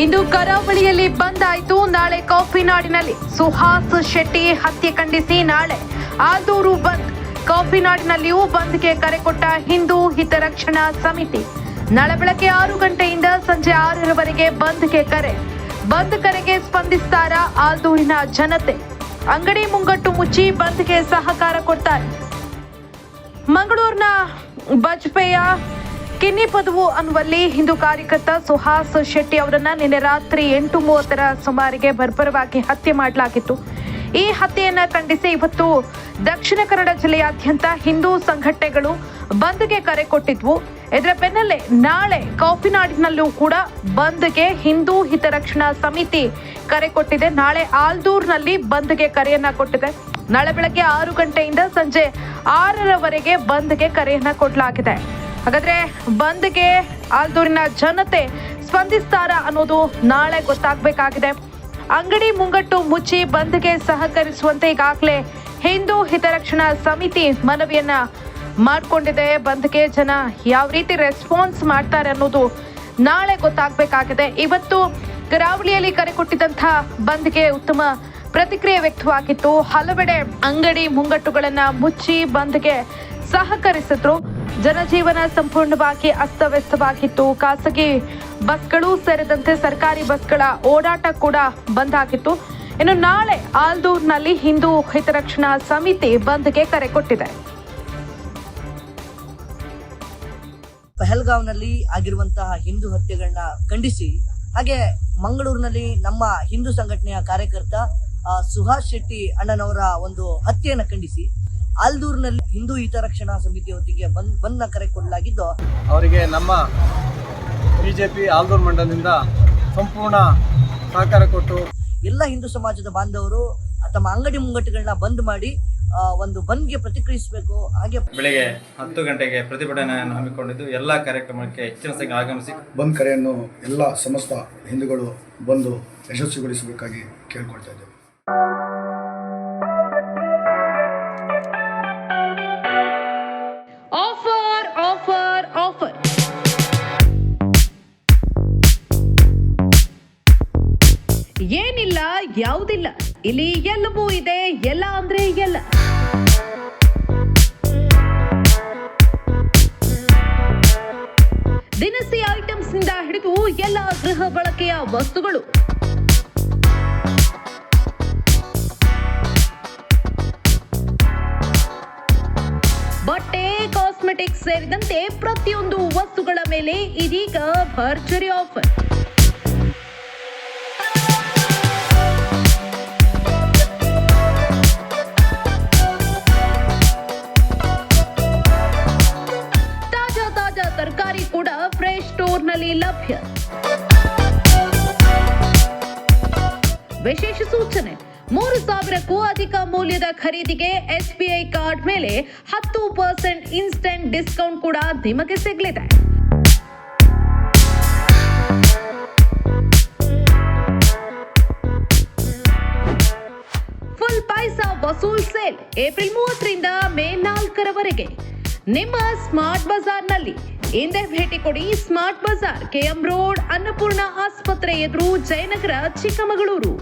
ಇಂದು ಕರಾವಳಿಯಲ್ಲಿ ಬಂದ್ ಆಯ್ತು ನಾಳೆ ಕಾಫಿ ನಾಡಿನಲ್ಲಿ ಸುಹಾಸ್ ಶೆಟ್ಟಿ ಹತ್ಯೆ ಖಂಡಿಸಿ. ನಾಳೆ ಆದೂರು ಬಂದ್, ಕಾಫಿ ನಾಡಿನಲ್ಲಿಯೂ ಬಂದ್ಗೆ ಕರೆ ಕೊಟ್ಟ ಹಿಂದೂ ಹಿತರಕ್ಷಣಾ ಸಮಿತಿ. ನಾಳೆ ಬೆಳಗ್ಗೆ ಆರು ಗಂಟೆಯಿಂದ ಸಂಜೆ ಆರರವರೆಗೆ ಬಂದ್ಗೆ ಕರೆ. ಬಂದ್ ಕರೆಗೆ ಸ್ಪಂದಿಸ್ತಾರ ಆಲ್ದೂರಿನ ಜನತೆ. ಅಂಗಡಿ ಮುಂಗಟ್ಟು ಮುಚ್ಚಿ ಬಂದ್ಗೆ ಸಹಕಾರ ಕೊಡ್ತಾರೆ. ಮಂಗಳೂರಿನ ಬಜ್ಪೆಯ ಕಿನ್ನಿ ಪದವು ಅನ್ನುವಲ್ಲಿ ಹಿಂದೂ ಕಾರ್ಯಕರ್ತ ಸುಹಾಸ್ ಶೆಟ್ಟಿ ಅವರನ್ನ ನಿನ್ನೆ ರಾತ್ರಿ ಎಂಟು ಮೂವತ್ತರ ಸುಮಾರಿಗೆ ಬರ್ಬರವಾಗಿ ಹತ್ಯೆ ಮಾಡಲಾಗಿತ್ತು. ಈ ಹತ್ಯೆಯನ್ನ ಖಂಡಿಸಿ ಇವತ್ತು ದಕ್ಷಿಣ ಕನ್ನಡ ಜಿಲ್ಲೆಯಾದ್ಯಂತ ಹಿಂದೂ ಸಂಘಟನೆಗಳು ಬಂದ್ಗೆ ಕರೆ ಕೊಟ್ಟಿದ್ವು. ಇದರ ಬೆನ್ನಲ್ಲೇ ನಾಳೆ ಕಾಫಿನಾಡಿನಲ್ಲೂ ಕೂಡ ಬಂದ್ಗೆ ಹಿಂದೂ ಹಿತರಕ್ಷಣಾ ಸಮಿತಿ ಕರೆ ಕೊಟ್ಟಿದೆ. ನಾಳೆ ಆಲ್ದೂರ್ನಲ್ಲಿ ಬಂದ್ಗೆ ಕರೆಯನ್ನ ಕೊಟ್ಟಿದೆ. ನಾಳೆ ಬೆಳಗ್ಗೆ ಆರು ಗಂಟೆಯಿಂದ ಸಂಜೆ ಆರರವರೆಗೆ ಬಂದ್ಗೆ ಕರೆಯನ್ನ ಕೊಡಲಾಗಿದೆ. ಹಾಗಾದ್ರೆ ಬಂದ್ಗೆ ಆಲ್ದೂರಿನ ಜನತೆ ಸ್ಪಂದಿಸ್ತಾರ ಅನ್ನೋದು ನಾಳೆ ಗೊತ್ತಾಗಬೇಕಾಗಿದೆ. ಅಂಗಡಿ ಮುಂಗಟ್ಟು ಮುಚ್ಚಿ ಬಂದ್ಗೆ ಸಹಕರಿಸುವಂತೆ ಈಗಾಗಲೇ ಹಿಂದೂ ಹಿತರಕ್ಷಣಾ ಸಮಿತಿ ಮನವಿಯನ್ನ ಮಾಡಿಕೊಂಡಿದೆ. ಬಂದ್ಗೆ ಜನ ಯಾವ ರೀತಿ ರೆಸ್ಪಾನ್ಸ್ ಮಾಡ್ತಾರೆ ಅನ್ನೋದು ನಾಳೆ ಗೊತ್ತಾಗಬೇಕಾಗಿದೆ. ಇವತ್ತು ಕರಾವಳಿಯಲ್ಲಿ ಕರೆ ಕೊಟ್ಟಿದ್ದಂತಹ ಬಂದ್ಗೆ ಉತ್ತಮ ಪ್ರತಿಕ್ರಿಯೆ ವ್ಯಕ್ತವಾಗಿತ್ತು. ಹಲವೆಡೆ ಅಂಗಡಿ ಮುಂಗಟ್ಟುಗಳನ್ನು ಮುಚ್ಚಿ ಬಂದ್ಗೆ ಸಹಕರಿಸಿದ್ರು. ಜನಜೀವನ ಸಂಪೂರ್ಣವಾಗಿ ಅಸ್ತವ್ಯಸ್ತವಾಗಿತ್ತು. ಖಾಸಗಿ ಬಸ್ಗಳು ಸೇರಿದಂತೆ ಸರ್ಕಾರಿ ಬಸ್ಗಳ ಓಡಾಟ ಕೂಡ ಬಂದ್ ಆಗಿತ್ತು ಇನ್ನು ನಾಳೆ ಆಲ್ದೂರ್ನಲ್ಲಿ ಹಿಂದೂ ಹಿತರಕ್ಷಣಾ ಸಮಿತಿ ಬಂದ್ಗೆ ಕರೆ ಕೊಟ್ಟಿದೆ. ಪಹಲ್ಗಾವ್ನಲ್ಲಿ ಆಗಿರುವಂತಹ ಹಿಂದೂ ಹತ್ಯೆಗಳನ್ನ ಖಂಡಿಸಿ, ಹಾಗೆ ಮಂಗಳೂರಿನಲ್ಲಿ ನಮ್ಮ ಹಿಂದೂ ಸಂಘಟನೆಯ ಕಾರ್ಯಕರ್ತ ಸುಹಾಸ್ ಶೆಟ್ಟಿ ಅಣ್ಣನವರ ಒಂದು ಹತ್ಯೆಯನ್ನು ಖಂಡಿಸಿ ಆಲ್ದೂರ್ನಲ್ಲಿ ಹಿಂದೂ ಹಿತರಕ್ಷಣಾ ಸಮಿತಿ ಹೊತ್ತಿಗೆ ಬಂದ್ ಬಂದ್ನ ಕರೆ ಕೊಡಲಾಗಿದ್ದು ಅವರಿಗೆ ನಮ್ಮ ಬಿ ಜೆ ಪಿ ಆಲ್ದೂರು ಮಂಡಲದಿಂದ ಸಂಪೂರ್ಣ ಸಹಕಾರ ಕೊಟ್ಟು ಎಲ್ಲ ಹಿಂದೂ ಸಮಾಜದ ಬಾಂಧವರು ತಮ್ಮ ಅಂಗಡಿ ಮುಂಗಟ್ಟುಗಳನ್ನ ಬಂದ್ ಮಾಡಿ ಆ, ಒಂದು ಬಂದ್ಗೆ ಪ್ರತಿಕ್ರಿಯಿಸಬೇಕು. ಹಾಗೆ ಬೆಳಿಗ್ಗೆ ಹತ್ತು ಗಂಟೆಗೆ ಪ್ರತಿಭಟನೆಯನ್ನು ಹಮ್ಮಿಕೊಂಡಿದ್ದು ಎಲ್ಲ ಕಾರ್ಯಕ್ರಮಕ್ಕೆ ಹೆಚ್ಚಿನ ಸಂಖ್ಯೆ ಆಗಮಿಸಿ ಬಂದ್ ಕರೆಯನ್ನು ಎಲ್ಲ ಸಮಸ್ತ ಹಿಂದೂಗಳು ಬಂದು ಯಶಸ್ವಿಗೊಳಿಸಬೇಕಾಗಿ ಕೇಳ್ಕೊಳ್ತಾ ಇದ್ದೇವೆ. ಏನಿಲ್ಲ, ಯಾವುದಿಲ್ಲ. ಇಲ್ಲಿ ಎಲ್ಲವೂ ಇದೆ, ಎಲ್ಲ ಅಂದ್ರೆ ಎಲ್ಲ. ದಿನಸಿ ಐಟಮ್ಸ್ನಿಂದ ಹಿಡಿದು ಎಲ್ಲ ಗೃಹ ಬಳಕೆಯ ವಸ್ತುಗಳು. ಬಟ್ಟೆ ಕಾಸ್ಮೆಟಿಕ್ಸ್ ಸೇರಿದಂತೆ ಪ್ರತಿಯೊಂದು ವಸ್ತುಗಳ ಮೇಲೆ ಇದೀಗ ಭರ್ಜರಿ ಆಫರ್ ವಿಶೇಷ ಸೂಚನೆ ಮೂರು ಸಾವಿರಕ್ಕೂ ಅಧಿಕ ಮೌಲ್ಯದ ಖರೀದಿಗೆ ಎಸ್ಬಿಐ ಕಾರ್ಡ್ ಮೇಲೆ ಹತ್ತು ಪರ್ಸೆಂಟ್ ಇನ್ಸ್ಟೆಂಟ್ ಡಿಸ್ಕೌಂಟ್ ಕೂಡ ನಿಮಗೆ ಸಿಗಲಿದೆ ಫುಲ್ ಪೈಸಾ ವಸೂಲ್ ಸೇಲ್ ಏಪ್ರಿಲ್ ಮೂವತ್ತರಿಂದ ಮೇ ನಾಲ್ಕರವರೆಗೆ ನಿಮ್ಮ ಸ್ಮಾರ್ಟ್ ಬಜಾರ್ನಲ್ಲಿ ಹಿಂದೆ ಭೇಟಿ ಕೊಡಿ Smart Bazaar, KM road, Annapurna ಆಸ್ಪತ್ರೆ ಎದುರು ಜಯನಗರ, ಚಿಕ್ಕಮಗಳೂರು.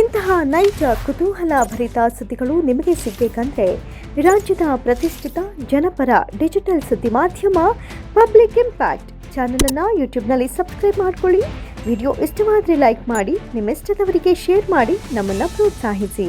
ಇಂತಹ ನೈಜ, ಕುತೂಹಲ ಭರಿತ ಸುದ್ದಿಗಳು ನಿಮಗೆ ಸಿಗಬೇಕಂದ್ರೆ ರಾಜ್ಯದ ಪ್ರತಿಷ್ಠಿತ ಜನಪರ ಡಿಜಿಟಲ್ ಸುದ್ದಿ ಮಾಧ್ಯಮ ಪಬ್ಲಿಕ್ ಇಂಪ್ಯಾಕ್ಟ್ ಚಾನಲನ್ನು ಯೂಟ್ಯೂಬ್ನಲ್ಲಿ ಸಬ್ಸ್ಕ್ರೈಬ್ ಮಾಡ್ಕೊಳ್ಳಿ. ವಿಡಿಯೋ ಇಷ್ಟವಾದರೆ ಲೈಕ್ ಮಾಡಿ, ನಿಮ್ಮಿಷ್ಟದವರಿಗೆ ಶೇರ್ ಮಾಡಿ, ನಮ್ಮನ್ನು ಪ್ರೋತ್ಸಾಹಿಸಿ.